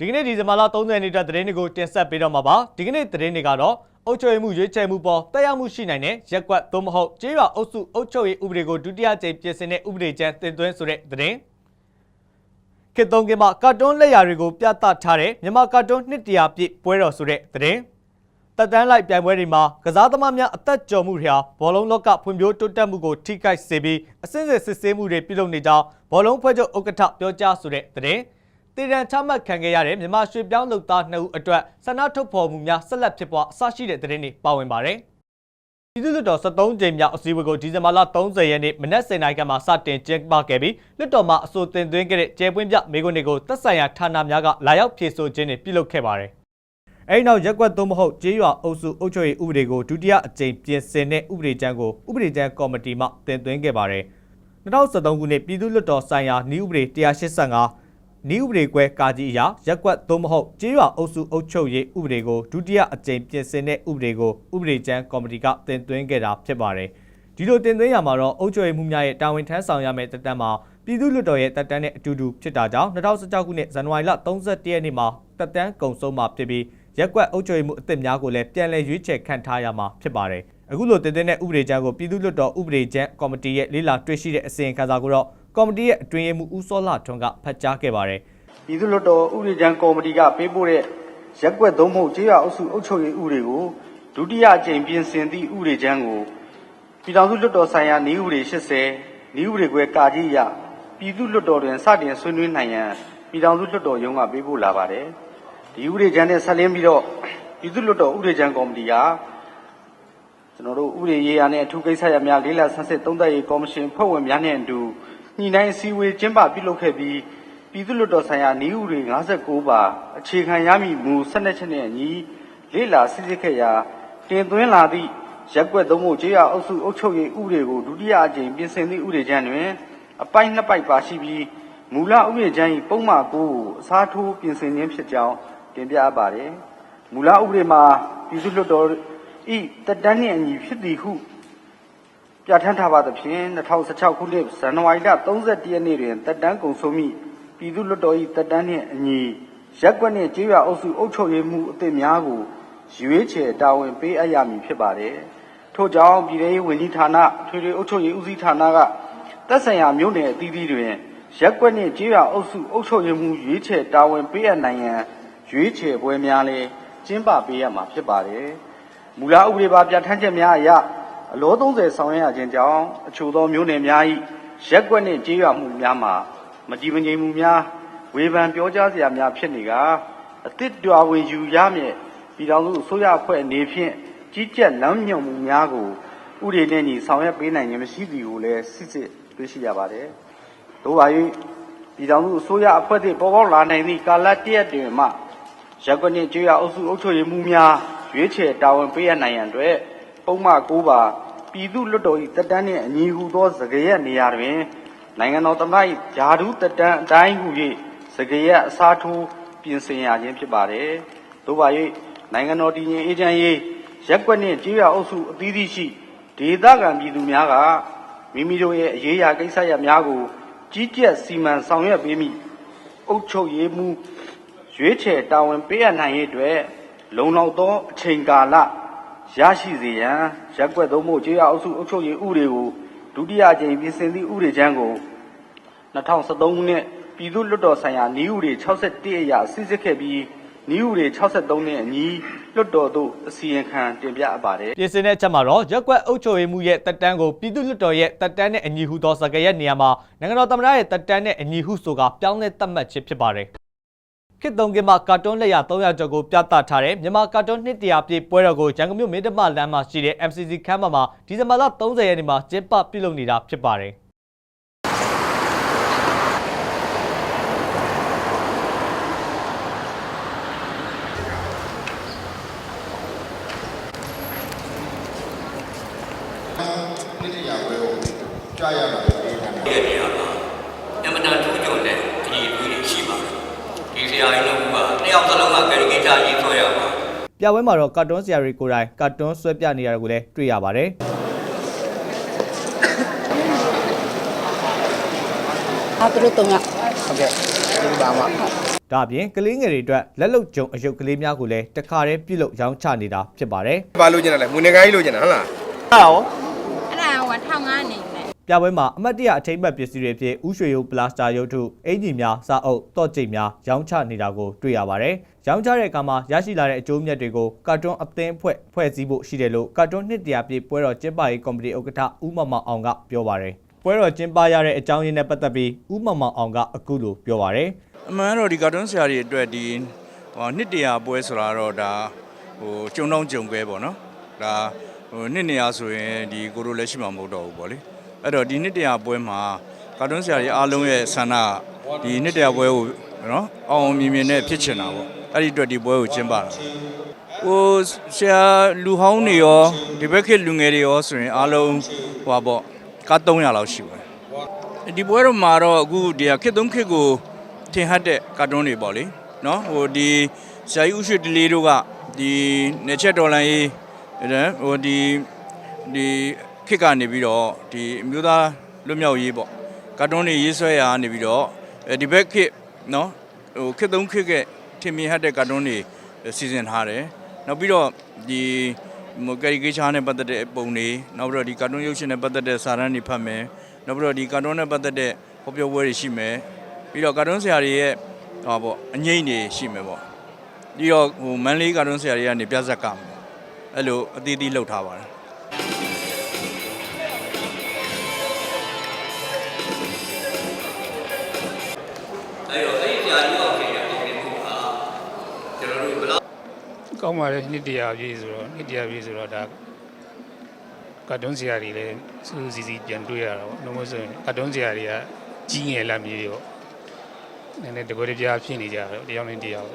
ဒီကနေ့ဒီဇင်ဘာလ30ရက်နေ့အတွက်သတင်းတွေကိုတင်ဆက်ပေးတော့မှာပါဒီကနေ့သတင်းတွေကတော့အုပ်ချုပ်ရေးမှုရွေးချယ်မှုပေါ်တက်ရောက်မှုရှိနိုင်တဲ့ရက်ကွက်သို့မဟုတ်ကျေးရွာအုပ်စုအုပ်ချုပ်ရေးဥပဒေကိုဒုတိယကြိမ်ပြင်ဆင်တဲ့ဥပဒေကြမ်းတင်သွင်းဆိုတဲ့သတင်းခေတ်သုံးကမှာကာတွန်းလက်ရာတွေကိုပြသထားတဲ့မြန်မာကာတွန်းနှစ်တရာပြည့်ပွဲတော်ဆိုတဲ့သတင်းတက်တန်းလိုက်ပြိုင်ပွဲတွေမှာကစားသမားများအသက်ကျော်မှုတွေဟာဘောလုံးလောကဖွံ့ဖြိုးတိုးတက်မှုကိုထိခိုက်စေပြီးအစစ်အစစ်စစ်ဆေးမှုတွေပြုလုပ်နေကြောင်းဘောလုံးဖွဲ့ချုပ်ဥက္ကဋ္ဌပြောကြားဆိုတဲ့သတင်း တည်တံချမှတ်ခံခဲ့ရတဲ့မြန်မာရွှေပြောင်းလုပ်သား2ဦးအတွက်ဆန္ဒထုတ်ဖော်မှုများဆက်လက်ဖြစ်ပွားအဆရှိတဲ့သတင်းတွေပါဝင်ပါတယ်။ပြည်သူ့လွှတ်တော်73ကြိမ်မြောက်အစည်းအဝေးကိုဒီဇင်ဘာလ30ရက်နေ့မနက်7:00နာရီခန့်မှာစတင်ကျင်းပခဲ့ပြီးလွှတ်တော်မှာအဆိုတင်သွင်းခဲ့တဲ့ကျဲပွင့်ပြမိကွန်းတွေကိုသက်ဆိုင်ရာဌာနများကလာရောက်ဖြေဆိုခြင်းတွေပြုလုပ်ခဲ့ပါတယ်။အဲဒီနောက်ရက်ကွက်သုံးမဟုတ်ကျေးရွာအုပ်စုအုပ်ချုပ်ရေးဥပဒေကိုဒုတိယအကြိမ်ပြင်ဆင်တဲ့ဥပဒေကြမ်းကိုဥပဒေကြမ်းကော်မတီမှတင်သွင်းခဲ့ပါတယ်။2013ခုနှစ်ပြည်သူ့လွှတ်တော်ဆိုင်ရာနှီးဥပဒေ185 နီးဥပဒေကွဲကာကြီးအရာရက်ကွက်သို့မဟုတ်ကျေးရွာအုပ်စုအုပ်ချုပ်ရေးဥပဒေကိုဒုတိယအကြိမ်ပြင်ဆင်တဲ့ဥပဒေကိုဥပဒေကျမ်းကော်မတီကတင်သွင်းခဲ့တာဖြစ်ပါတယ်။ဒီလိုတင်သွင်းရမှာတော့အုပ်ချုပ်ရေးမှုများရဲ့တာဝန်ထမ်းဆောင်ရမယ့်တက်တန်းမှာပြည်သူ့လွှတ်တော်ရဲ့တက်တန်းနဲ့အတူတူဖြစ်တာကြောင့်2016ခုနှစ်ဇန်နဝါရီလ31ရက်နေ့မှာတက်တန်းကုန်ဆုံးမှာဖြစ်ပြီးရက်ကွက်အုပ်ချုပ်ရေးမှုအသစ်များကိုလည်းပြန်လည်ရွေးချယ်ခန့်ထားရမှာဖြစ်ပါတယ်။အခုလိုတင်သွင်းတဲ့ဥပဒေကျမ်းကိုပြည်သူ့လွှတ်တော်ဥပဒေကျမ်းကော်မတီရဲ့လေးလာတွေ့ရှိတဲ့အစီရင်ခံစာကိုတော့ ကော်မတီရဲ့အတွင်းရေးမှူးဦးစောလှထွန်းကဖတ်ကြားခဲ့ပါတယ်။ပြည်သူ့လွှတ်တော်ဥပဒေကြမ်းကော်မတီကပေးပို့တဲ့ရက်ကွက်သုံးဖို့ကျေးရွာအုပ်စုအုပ်ချုပ်ရေးဥပဒေကိုဒုတိယအကြိမ်ပြင်ဆင်သည့်ဥပဒေကြမ်းကိုပြည်ထောင်စုလွှတ်တော်ဆိုင်ရာနည်းဥပဒေ80နည်းဥပဒေခွဲကာကြီးအရပြည်သူ့လွှတ်တော်တွင်စတင်ဆွေးနွေးနိုင်ရန်ပြည်ထောင်စုလွှတ်တော်ရုံးကပေးပို့လာပါတယ်ဒီဥပဒေကြမ်းနဲ့ဆက်လင်းပြီးတော့ပြည်သူ့လွှတ်တော်ဥပဒေကြမ်းကော်မတီကကျွန်တော်တို့ဥပဒေရေးရာနဲ့အထူးကိစ္စရပ်များလေးလာဆန်းစစ်သုံးသပ်ရေးကော်မရှင်ဖွဲ့ဝင်များနဲ့အတူ ညှိနှိုင်းအစည်းအဝေးကျင်းပပြုလုပ်ခဲ့ပြီးပြည်သူ့လွှတ်တော်ဆိုင်ရာနည်းဥပဒေ59ပါအခြေခံရမည်မူ12ချက်နဲ့အညီလေ့လာစစ်ဆေးခဲ့ရာတင်သွင်းလာသည့်ရက်ကွက်သုံးဖို့ကြေးရအုပ်စုအုပ်ချုပ်ရေးဥပဒေကိုဒုတိယအကြိမ်ပြင်ဆင်သည့်ဥပဒေကြမ်းတွင်အပိုင်းနှစ်ပိုက်ပါရှိပြီးမူလဥပဒေကြမ်း၏ပုံမှန်ကိုအစားထိုးပြင်ဆင်ခြင်းဖြစ်ကြောင်းတင်ပြအပ်ပါတယ်မူလဥပဒေမှာပြည်သူ့လွှတ်တော်ဤတက်တန်းနှင့်အညီဖြစ်သည်ဟု ပြဋ္ဌာန်းထားပါသဖြင့်2016ခုနှစ်ဇန်နဝါရီလ31ရက်နေ့တွင်တက်တန်းကုန်ဆုံးမိပြည်သူ့လွှတ်တော်၏တက်တန်းနှင့်အညီရက်ကွက်နှင့်ကျေးရွာအုပ်စုအုပ်ချုပ်ရေးမှုအသစ်များကိုရွေးချယ်တာဝန်ပေးအပ်ရမည်ဖြစ်ပါတယ်။ထို့ကြောင့်ပြည်ထောင်စုဝန်ကြီးဌာနထွေထွေအုပ်ချုပ်ရေးဦးစီးဌာနကသက်ဆိုင်ရာမြို့နယ်အသီးသီးတွင်ရက်ကွက်နှင့်ကျေးရွာအုပ်စုအုပ်ချုပ်ရေးမှုရွေးချယ်တာဝန်ပေးအပ်နိုင်ရန်ရွေးချယ်ပွဲများလည်းကျင်းပပေးရမှာဖြစ်ပါတယ်။မူလဥပဒေပါပြဋ္ဌာန်းချက်များအရ အလော30ဆောင်ရွက်ရခြင်းကြောင့်အချို့သောမျိုးနယ်များ၏ရက်ကွက်နှင့်ကြေးရွာမှုများမှာမကြည်မငြိမ်မှုများဝေဖန်ပြောကြားစရာများဖြစ်နေကာအသစ်တော်ဝင်ယူရမည့်ပြည်ထောင်စုအစိုးရအဖွဲ့အနေဖြင့်ကြီးကြပ်လမ်းညွှန်မှုများကိုဥပဒေနဲ့ညီဆောင်ရွက်ပေးနိုင်ခြင်းမရှိသည်ကိုလည်းစစ်စစ်တွေ့ရှိရပါတယ်။သို့ပါ၍ပြည်ထောင်စုအစိုးရအဖွဲ့သည့်ပေါ်ပေါက်လာနိုင်သည့်ကာလတရက်တွင်မှရက်ကွက်နှင့်ကျွော်အုပ်စုအုပ်ချုပ်ရေးမှုများရွေးချယ်တာဝန်ပေးရနိုင်ရန်အတွက် ပုံမှန်9ပါပြည်သူ့လွှတ်တော်၏တက်တန်းနှင့်အညီဟုသောစကားရက်နေရာတွင်နိုင်ငံတော်သမ္မတ၏ဂျာဒူးတက်တန်းအတိုင်းဟု၍စကားရက်အစားထိုးပြင်ဆင်ရခြင်းဖြစ်ပါတယ်။သို့ပါ၍နိုင်ငံတော်တည်ငြိမ်အေးချမ်းရေးရက်ကွက်နှင့်ကျွော်အုပ်စုအသီးသီးရှိဒေသခံပြည်သူများကမိမိတို့ရဲ့အရေးအရာကိစ္စရပ်များကိုကြီးကြပ်စီမံဆောင်ရွက်ပေးမိအုပ်ချုပ်ရေးမှုရွေးချယ်တာဝန်ပေးအပ်နိုင်ရေးအတွက်လုံလောက်သောအချိန်ကာလ ရရှိစေရန်ရက်ကွက်သုံးဖို့ကြေးရအုပ်စုအုပ်ချုပ်ရေးဥပဒေကိုဒုတိယအကြိမ်ပြင်ဆင်သည့်ဥပဒေချမ်းကို2013ခုနှစ်ပြည်သူ့လွှတ်တော်ဆိုင်ရာနည်းဥပဒေ61အရစစ်စစ်ခဲ့ပြီးနည်းဥပဒေ63နဲ့အညီလွှတ်တော်သို့အစီရင်ခံတင်ပြအပ်ပါတယ်ပြင်ဆင်တဲ့အချက်မှာတော့ရက်ကွက်အုပ်ချုပ်ရေးမှုရဲ့တက်တန်းကိုပြည်သူ့လွှတ်တော်ရဲ့တက်တန်းနဲ့အညီဟုသောစကားရဲ့နေရာမှာနိုင်ငံတော်သမ္မတရဲ့တက်တန်းနဲ့အညီဟုဆိုကပြောင်းလဲသတ်မှတ်ခြင်းဖြစ်ပါတယ်။ ခေတ်သုံးကမှာကာတွန်းလက်ရ300ကျော်ကိုပြသထားတဲ့မြန်မာကာတွန်းနှစ်တရာပြည့်ပွဲတော်ကိုရန်ကုန်မြို့မင်းတမလမ်းမှာရှိတဲ့ MCC ခန်းမမှာဒီဇင်ဘာလ30ရက်နေ့မှာကျင်းပပြုလုပ်နေတာဖြစ်ပါတယ်။ နှစ်တရာပွဲကိုကြားရပါတယ်ဒီကနေ့ ရဲ့နေရာမှာအမတန်ထူးချွန်တဲ့ဒီလူတွေရှိပါတယ်ဒီဆရာကြီးတို့က နှစ်ယောက်သလုံးကကရီဂီတာရေးဆွဲရမှာပြပွဲမှာတော့ကာတွန်းဆရာတွေကိုယ်တိုင်ကာတွန်းဆွဲပြနေရတာကိုလည်းတွေ့ရပါတယ်အားသူတို့တုံးကဟုတ်ကဲ့ဒီပါမှာဒါအပြင်ကလေးငယ်တွေအတွက်လက်လုံကြုံအယုတ်ကလေးများကိုလည်းတခါတည်းပြုတ်လုရောင်းချနေတာဖြစ်ပါတယ်ဘာလို့ကျင်တယ်လဲမူနေကိုင်းလို့ကျင်တာဟုတ်လားအဲ့ဒါရောအဲ့ဒါဟို1500နေနဲ့ ပြပွဲမှာအမတ်တရအထိမ့်မှတ်ပစ္စည်းတွေဖြစ်ဥရွှေရုပ်ပလတ်စတာရုပ်ထုအင်ဂျီများစာအုပ်တော့ကျိတ်များရောင်းချနေတာကိုတွေ့ရပါတယ်။ရောင်းချတဲ့အခါမှာရရှိလာတဲ့အကျိုးမြတ်တွေကိုကာတွန်းအသင်းဖွဲ့ဖွဲ့စည်းဖို့ရှိတယ်လို့ကာတွန်းနှစ်တရာပြည့်ပွဲတော်ကျင်းပရေးကော်မတီဥက္ကဋ္ဌဦးမောင်မောင်အောင်ကပြောပါတယ်။ပွဲတော်ကျင်းပရတဲ့အကြောင်းရင်းနဲ့ပတ်သက်ပြီးဦးမောင်မောင်အောင်ကအခုလိုပြောပါတယ်။အမှန်တော့ဒီကာတွန်းဆရာတွေအတွက်ဒီဟိုနှစ်တရာပွဲဆိုတာတော့ဒါဟိုကြုံတော့ကြုံပဲပေါ့နော်ဒါဟိုနှစ်နေရာဆိုရင်ဒီကိုရိုလည်းရှိမှာမဟုတ်တော့ဘူးပေါ့လေ အဲ့တော့ဒီနှစ်တရာပွဲမှာကာတွန်းဆရာတွေအားလုံးရဲ့ဆန္ဒဒီနှစ်တရာပွဲကိုနော်အောင်အောင်မြင်မြင်နဲ့ဖြစ်ချင်တာပေါ့အဲ့ဒီအတွက်ဒီပွဲကိုကျင်းပတာဟိုဆရာလူဟောင်းတွေရောဒီဘက်ခေတ်လူငယ်တွေရောဆိုရင်အားလုံးဟိုပါပေါ့ကား300လောက်ရှိပါတယ်ဒီပွဲတော့မှာတော့အခုဒီကခေတ်သုံးခေတ်ကိုထင်ဟပ်တဲ့ကာတွန်းတွေပေါ့လေနော်ဟိုဒီဆရာကြီးဥရွှေတလေးတို့ကဒီနေချက်ဒေါ်လာရေးတဲ့ဟိုဒီဒီ ခေတ်ကနေပြီးတော့ဒီအမျိုးသားလွတ်မြောက်ရေးပေါ့ကာတွန်းတွေရေးဆွဲရာနေပြီးတော့အဲဒီဘက်ခေတ်နော်ဟိုခေတ်သုံးခေတ်ကထင်မြင်ဟပ်တဲ့ကာတွန်းတွေစီစဉ်ထားတယ်နောက်ပြီးတော့ဒီဟိုကယ်ရီကေချာနဲ့ပတ်သက်တဲ့ပုံတွေနောက်ပြီးတော့ဒီကာတွန်းရုပ်ရှင်နဲ့ပတ်သက်တဲ့စာတမ်းတွေဖတ်မယ်နောက်ပြီးတော့ဒီကာတွန်းနဲ့ပတ်သက်တဲ့ဟောပြောပွဲတွေရှိမယ်ပြီးတော့ကာတွန်းဆရာတွေရဲ့ဟောပေါ့အငိမ့်တွေရှိမယ်ပေါ့ပြီးတော့ဟိုမန်လေးကာတွန်းဆရာတွေကနေပြဇက်ကမယ်အဲ့လိုအသီးသီးလှုပ်ထားပါတယ် ကောင်းပါလေနှစ်တရာပြည့်ဆိုတော့နှစ်တရာပြည့်ဆိုတော့ဒါကာတွန်းဆရာတွေလည်းစူးစီစီပြန်တွေ့ရတာပေါ့နှုတ်မဆိုရင်ကာတွန်းဆရာတွေကကြီးငယ်လာမြေတွေပေါ့နည်းနည်းတကွဲတပြားဖြစ်နေကြတော့တယောက်နဲ့တယောက်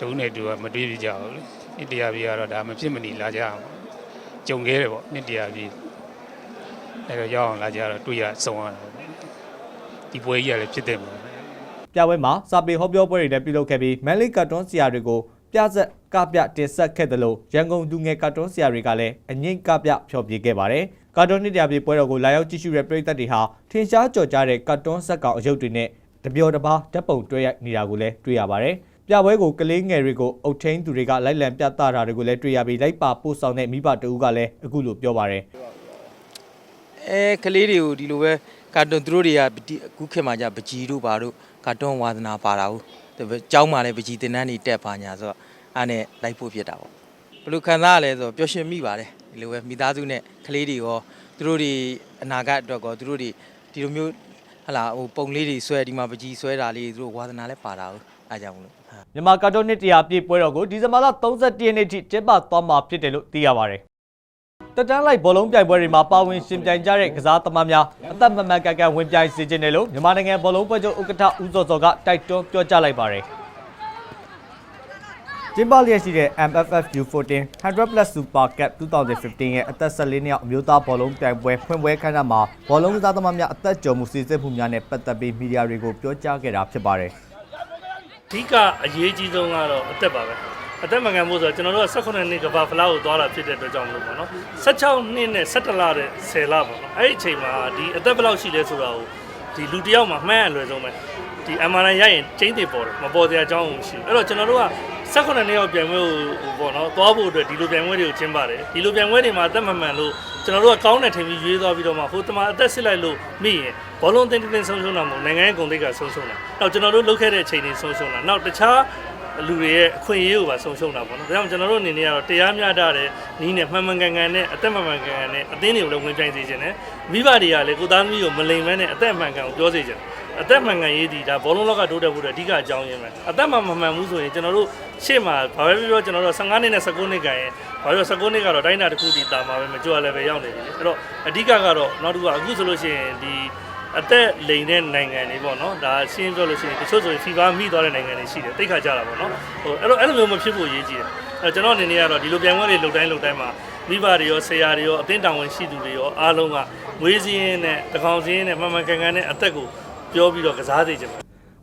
တုံးနဲ့တူကမတွေးပြကြဘူးလေနှစ်တရာပြည့်ကတော့ဒါမဖြစ်မနေလာကြအောင်ကြုံခဲ့တယ်ပေါ့နှစ်တရာပြည့်အဲ့တော့ရောက်အောင်လာကြတော့တွေ့ရစုံရတာပေါ့ဒီပွဲကြီးကလည်းဖြစ်တယ်မှာပြပွဲမှာစာပေဟောပြောပွဲတွေလည်းပြုလုပ်ခဲ့ပြီးမန်လေးကာတွန်းဆရာတွေကို ပြဇက်ကပြတင်ဆက်ခဲ့တယ်လို့ရန်ကုန်လူငယ်ကာတွန်းဆရာတွေကလည်းအငိမ့်ကပြဖျော်ဖြေခဲ့ပါတယ်။ကာတွန်းနှစ်တရာပြပွဲတော်ကိုလာရောက်ကြည့်ရှုတဲ့ပရိသတ်တွေဟာထင်ရှားကြော်ကြားတဲ့ကာတွန်းဇက်ကောင်အယုတ်တွေနဲ့တပျော်တပါးဓာတ်ပုံတွဲရိုက်နေတာကိုလည်းတွေ့ရပါတယ်။ပြပွဲကိုကလေးငယ်တွေကိုအုတ်ထင်းသူတွေကလိုက်လံပြသတာတွေကိုလည်းတွေ့ရပြီးလိုက်ပါပို့ဆောင်တဲ့မိဘတဦးကလည်းအခုလိုပြောပါတယ်အဲကလေးတွေကိုဒီလိုပဲကာတွန်းသူတို့တွေကဒီအခုခေတ်မှာじゃပကြီးတို့ပါတို့ကာတွန်းဝါသနာပါတာဟုတ် ကျောင်းမှာလည်းပကြီးတင်တန်းတွေတက်ပါညာဆိုတော့အားနဲ့လိုက်ဖို့ဖြစ်တာပေါ့ဘယ်လိုခံစားရလဲဆိုတော့ပျော်ရွှင်မိပါတယ်ဒီလိုပဲမိသားစုနဲ့ကလေးတွေရောသူတို့တွေအနာဂတ်အတွက်ကောသူတို့တွေဒီလိုမျိုးဟလာဟိုပုံလေးတွေဆွဲဒီမှာပကြီးဆွဲတာလေးသူတို့ဝါသနာလည်းပါတာဟုတ်အားကြောင့်မလို့မြန်မာကာတွန်းနှစ်တရာပြည့်ပွဲတော်ကိုဒီဇင်ဘာလ31ရက်နေ့ထိကျင်းပသွားမှာဖြစ်တယ်လို့သိရပါတယ်။ တက်တန်းလိုက်ဘောလုံးပြိုင်ပွဲတွေမှာပါဝင်ရှင်ပြိုင်ကြတဲ့ကစားသမားများအသက်မမှန်ကန်ကန်ဝင်ပြိုင်စေခြင်းတယ်လို့မြန်မာနိုင်ငံဘောလုံးပွဲချုပ်ဥက္ကဋ္ဌဦးစောစောကတိုက်တွန်းပြောကြားလိုက်ပါတယ်။ကျင်းပလျက်ရှိတဲ့ MFF U14 100 Plus Super Cup 2015ရဲ့အသက်14နှစ်အောက်အမျိုးသားဘောလုံးပြိုင်ပွဲဖွင့်ပွဲခမ်းနားမှာဘောလုံးကစားသမားများအသက်ကျော်မှုစီစစ်မှုများနဲ့ပတ်သက်ပြီးမီဒီယာတွေကိုပြောကြားခဲ့တာဖြစ်ပါတယ်။အဓိကအရေးကြီးဆုံးကတော့အသက်ပါပဲ အသက်မကန်ဖို့ဆိုတော့ကျွန်တော်တို့က18နှစ်ကဘာဖလားကိုသွားတာဖြစ်တဲ့အတွက်ကြောင့်မလို့ပေါ့နော်16နှစ်နဲ့17လတဲ့10လပေါ့နော်အဲ့ဒီအချိန်မှာဒီအသက်ဘယ်လောက်ရှိလဲဆိုတာကိုဒီလူတစ်ယောက်မှာမှန်းရလွယ်ဆုံးပဲဒီ MRI ရရင်ကျင်းတွေပေါ်တယ်မပေါ်တဲ့အကြောင်းမရှိဘူးအဲ့တော့ကျွန်တော်တို့က18နှစ်ရောက်ပြန်ပွဲကိုဟိုပေါ့နော်သွားဖို့အတွက်ဒီလိုပြန်ပွဲတွေကိုကျင်းပါတယ်ဒီလိုပြန်ပွဲတွေမှာအသက်မမှန်လို့ကျွန်တော်တို့ကကောင်းတဲ့ထင်ပြီးရွေးသွားပြီးတော့မှဟိုတမအသက်စစ်လိုက်လို့မိရင်ဘောလုံးတင်းတင်းဆုံးရှုံးတာမဟုတ်နိုင်ငံရဲ့ဂုဏ်သိက္ခာဆုံးရှုံးတာနောက်ကျွန်တော်တို့လုပ်ခဲ့တဲ့အချိန်တွေဆုံးရှုံးတာနောက်တခြား လူတွေရဲ့အခွင့်အရေးကိုပါဆုံးရှုံးတာပေါ့နော်။ဒါကြောင့်ကျွန်တော်တို့အနေနဲ့ကတော့တရားမျှတတဲ့နီးနဲ့မှန်မှန်ကန်ကန်နဲ့အသက်မှန်မှန်ကန်ကန်နဲ့အသင်းတွေကိုလည်းဝင်ပြိုင်စေချင်တယ်။မိဘတွေကလည်းကိုသားသမီးကိုမလိမ်မဲနဲ့အသက်မှန်ကန်ကိုပြောစေချင်တယ်။အသက်မှန်ကန်ရေးဒီဒါဘောလုံးလောကတိုးတက်ဖို့အတွက်အဓိကအကြောင်းရင်းပဲ။အသက်မှန်မမှန်ဘူးဆိုရင်ကျွန်တော်တို့ရှေ့မှာဘာပဲပြောပြောကျွန်တော်တို့15နှစ်နဲ့19နှစ်ကန်ရင်ဘာပြော19နှစ်ကတော့တိုင်းတာတစ်ခုတည်တာမှာပဲမကြွလည်းပဲရောက်နေပြီလေ။အဲ့တော့အဓိကကတော့နောက်တစ်ခုကအခုဆိုလို့ရှိရင်ဒီ အသက်လိမ်တဲ့နိုင်ငံတွေပေါ့နော်ဒါရှင်းပြောလို့ရှိရင်တချို့ဆိုရင် FIFA မိသွားတဲ့နိုင်ငံတွေရှိတယ်တိတ်ခါကြတာပေါ့နော်ဟိုအဲ့တော့အဲ့လိုမျိုးမဖြစ်ဖို့အရေးကြီးတယ်အဲ့ကျွန်တော်အနေနဲ့ကတော့ဒီလိုပြိုင်ပွဲတွေလှုပ်တိုင်းလှုပ်တိုင်းမှာမိဘတွေရောဆရာတွေရောအသင်းတာဝန်ရှိသူတွေရောအားလုံးကငွေစည်းရင်းနဲ့တကောင်စည်းရင်းနဲ့မှန်မှန်ကန်ကန်နဲ့အသက်ကိုပြောပြီးတော့ကစားစေချင်တယ်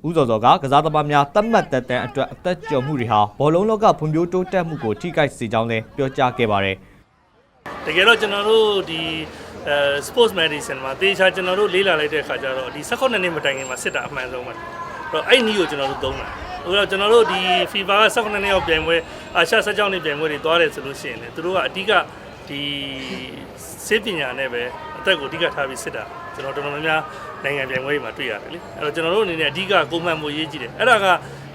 ဦးစောစောကကစားသမားများတတ်မှတ်တက်တန်းအတွက်အသက်ကျော်မှုတွေဟာဘောလုံးလောကဖွံ့ဖြိုးတိုးတက်မှုကိုထိခိုက်စေကြောင်းလည်းပြောကြားခဲ့ပါတယ်တကယ်တော့ကျွန်တော်တို့ဒီ အဲ sports medicine မှာတေချာကျွန်တော်တို့လေ့လာလိုက်တဲ့အခါကျတော့ဒီ16နှစ်မတိုင်ခင်မှာစစ်တာအမှန်ဆုံးပဲတော့အဲ့နီးကိုကျွန်တော်တို့သုံးတာဟိုတော့ကျွန်တော်တို့ဒီ FIFA က16နှစ်ရောက်ပြိုင်ပွဲအာရှ16နှစ်ပြိုင်ပွဲတွေသွားတယ်ဆိုလို့ရှိရင်လေသူတို့ကအဓိကဒီစေပညာနဲ့ပဲအသက်ကိုအဓိကထားပြီးစစ်တာကျွန်တော်တော်တော်များများနိုင်ငံပြိုင်ပွဲတွေမှာတွေ့ရတယ်လေအဲ့တော့ကျွန်တော်တို့အနေနဲ့အဓိကကိုမှန်မှုရေးကြည့်တယ်အဲ့ဒါက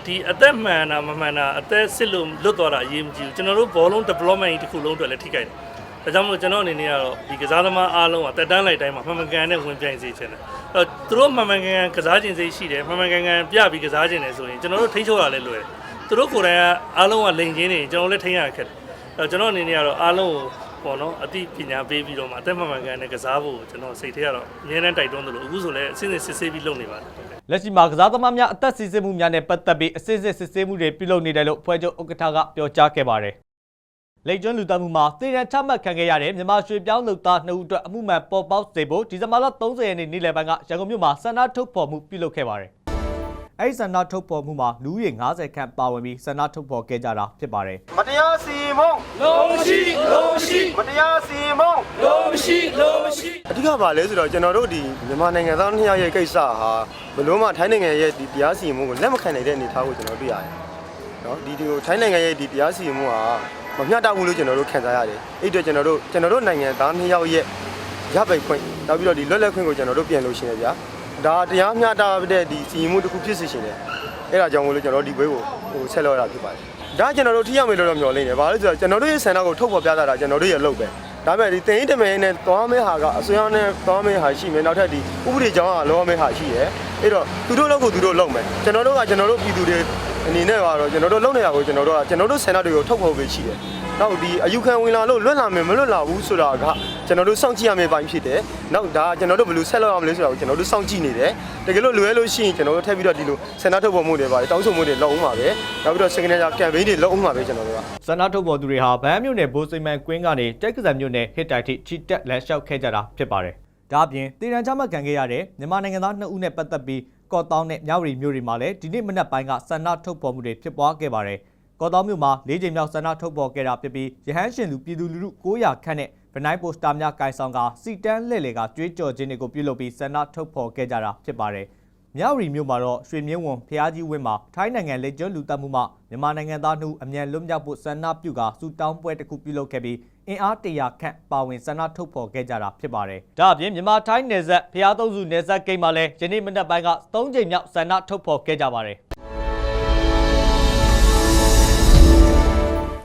ဒီအသက်မှန်တာမမှန်တာအသက်စစ်လို့လွတ်သွားတာအရေးမကြီးဘူးကျွန်တော်တို့ဘောလုံး development ကြီးတစ်ခုလုံးအတွက်လည်းထိခိုက်တယ် ဒါကြောင့်မလို့ကျွန်တော်အနေနဲ့ကတော့ဒီကစားသမားအားလုံးကတက်တန်းလိုက်တိုင်းမှာမှန်မှန်ကန်ကန်နဲ့ဝင်ပြိုင်စေချင်တယ်အဲ့တော့သူတို့မှန်မှန်ကန်ကန်ကစားခြင်းစိတ်ရှိတယ်မှန်မှန်ကန်ကန်ပြပြီးကစားခြင်းတယ်ဆိုရင်ကျွန်တော်တို့ထိန်းချုပ်ရလဲလွယ်တယ်သူတို့ကိုယ်တိုင်ကအားလုံးကလိန်ချင်းနေကျွန်တော်လည်းထိန်းရခက်တယ်အဲ့တော့ကျွန်တော်အနေနဲ့ကတော့အားလုံးကိုပေါ့နော်အသိပညာပေးပြီးတော့မှအသက်မှန်မှန်ကန်နဲ့ကစားဖို့ကျွန်တော်စိတ်ထဲကတော့အများနဲ့တိုက်တွန်းတယ်လို့အခုဆိုလည်းအစစ်အစစ်စစ်ဆေးပြီးလုပ်နေပါတယ်လက်ရှိမှာကစားသမားများအသက်စီစစ်မှုများနဲ့ပတ်သက်ပြီးအစစ်စစ်စစ်ဆေးမှုတွေပြုလုပ်နေတယ်လို့ဖွဲ့ချုပ်ဥက္ကဋ္ဌကပြောကြားခဲ့ပါတယ်။ လိတ်ကျွန်းလူတက်မှုမှာတည်ရန်ချမှတ်ခံခဲ့ရတဲ့မြန်မာရွှေပြောင်းလုပ်သားနှစ်ဦးအတွက်အမှုမှန်ပေါ်ပေါက်စေဖို့ဒီဇင်ဘာလ30ရက်နေ့နေ့လယ်ပိုင်းကရန်ကုန်မြို့မှာဆန္ဒထုတ်ဖော်မှုပြုလုပ်ခဲ့ပါတယ်။အဲဒီဆန္ဒထုတ်ဖော်မှုမှာလူဦးရေ90ခန့်ပါဝင်ပြီးဆန္ဒထုတ်ဖော်ခဲ့ကြတာဖြစ်ပါတယ်။မတရားစီမုံလုံးရှိလုံးရှိမတရားစီမုံလုံးရှိလုံးရှိအဓိကပါလဲဆိုတော့ကျွန်တော်တို့ဒီမြန်မာနိုင်ငံသားနှစ်ယောက်ရဲ့ကိစ္စဟာဘလို့မှထိုင်းနိုင်ငံရဲ့ဒီတရားစီရင်မှုကိုလက်မခံနိုင်တဲ့အနေအထားကိုကျွန်တော်တွေ့ရတယ်။နော်ဒီဒီကိုထိုင်းနိုင်ငံရဲ့ဒီတရားစီရင်မှုဟာ မမျှတဘူးလို့ကျွန်တော်တို့ခံစားရတယ်။အဲ့အတွက်ကျွန်တော်တို့ကျွန်တော်တို့နိုင်ငံသားနှစ်ယောက်ရဲ့ရပိုင်ခွင့်နောက်ပြီးတော့ဒီလွတ်လပ်ခွင့်ကိုကျွန်တော်တို့ပြန်လို့ရှိနေဗျာ။ဒါတရားမျှတတဲ့ဒီစီရင်မှုတစ်ခုဖြစ်စေရှင်တယ်။အဲ့ဒါကြောင့်မို့လို့ကျွန်တော်တို့ဒီဘွေးကိုဟိုဆက်လောရတာဖြစ်ပါတယ်။ဒါကျွန်တော်တို့ထိရောက်မယ်လို့တော့မျှော်လင့်တယ်။ဘာလို့လဲဆိုတော့ကျွန်တော်တို့ရဲ့ဆန္ဒကိုထုတ်ဖော်ပြတာကျွန်တော်တို့ရဲ့လုပ်ပဲ။ဒါပေမဲ့ဒီတင်ရင်တမဲနဲ့သွားမဲဟာကအစွမ်းနဲ့သွားမဲဟာရှိမယ်နောက်ထပ်ဒီဥပဒေကြောင်းကလောမဲဟာရှိတယ်။အဲ့တော့သူတို့လုပ်ကိုသူတို့လုပ်မယ်။ကျွန်တော်တို့ကကျွန်တော်တို့ပြည်သူတွေ အနေနဲ့ကတော့ကျွန်တော်တို့လုပ်နေတာကိုကျွန်တော်တို့ကကျွန်တော်တို့ဆန္ဒတွေကိုထုတ်ဖော်ပေးရှိတယ်။နောက်ဒီအယူခံဝင်လာလို့လွတ်လာမယ်မလွတ်လာဘူးဆိုတာကကျွန်တော်တို့စောင့်ကြည့်ရမယ့်ပိုင်းဖြစ်တယ်။နောက်ဒါကျွန်တော်တို့ဘယ်လိုဆက်လုပ်ရမလဲဆိုတာကိုကျွန်တော်တို့စောင့်ကြည့်နေတယ်။တကယ်လို့လွယ်လို့ရှိရင်ကျွန်တော်တို့ထပ်ပြီးတော့ဒီလိုဆန္ဒထုတ်ဖော်မှုတွေပါတယ်တောင်းဆိုမှုတွေလုပ်အောင်ပါပဲ။နောက်ပြီးတော့ signature campaign တွေလုပ်အောင်ပါပဲကျွန်တော်တို့ကဆန္ဒထုတ်ဖော်သူတွေဟာဗန်းမြို့နယ်ဘိုးစိမန်ကွင်းကနေတက်ကစားမြို့နယ်ဟစ်တိုင်ထိချီတက်လမ်းလျှောက်ခဲ့ကြတာဖြစ်ပါတယ်။ဒါအပြင်တည်ရန်ချမှတ်ခံခဲ့ရတဲ့မြန်မာနိုင်ငံသား2ဦးနဲ့ပတ်သက်ပြီး ကော့တောင်းနဲ့မြဝတီမြို့တွေမှာလည်းဒီနေ့မနက်ပိုင်းကဆန္ဒထုတ်ဖော်မှုတွေဖြစ်ပွားခဲ့ပါတယ်။ကော့တောင်းမြို့မှာ၄ချိန်မြောက်ဆန္ဒထုတ်ဖော်ခဲ့တာဖြစ်ပြီးရဟန်းရှင်လူပြည်သူလူထု900ခန့်နဲ့ဗနိုင်းပိုစတာများကိုင်ဆောင်ကစီတန်းလှည့်လေကကြွေးကြော်ခြင်းတွေကိုပြုလုပ်ပြီးဆန္ဒထုတ်ဖော်ခဲ့ကြတာဖြစ်ပါတယ်။ မြဝတီမြို့မှာတော့ရွှေမြင့်ဝံဖျားကြီးဝင်းမှာထိုင်းနိုင်ငံလက်ကျွန်းလူတက်မှုမှမြန်မာနိုင်ငံသားနှုအမြန်လွတ်မြောက်ဖို့ဆန္ဒပြုကာစူတောင်းပွဲတစ်ခုပြုလုပ်ခဲ့ပြီးအင်အားတရာခန့်ပါဝင်ဆန္ဒထုတ်ဖော်ခဲ့ကြတာဖြစ်ပါတယ်။ဒါအပြင်မြန်မာထိုင်းနယ်စပ်ဖျားသုံးစုနယ်စပ်ဂိတ်မှာလည်းယနေ့မနက်ပိုင်းက၃ချိန်မြောက်ဆန္ဒထုတ်ဖော်ခဲ့ကြပါတယ်။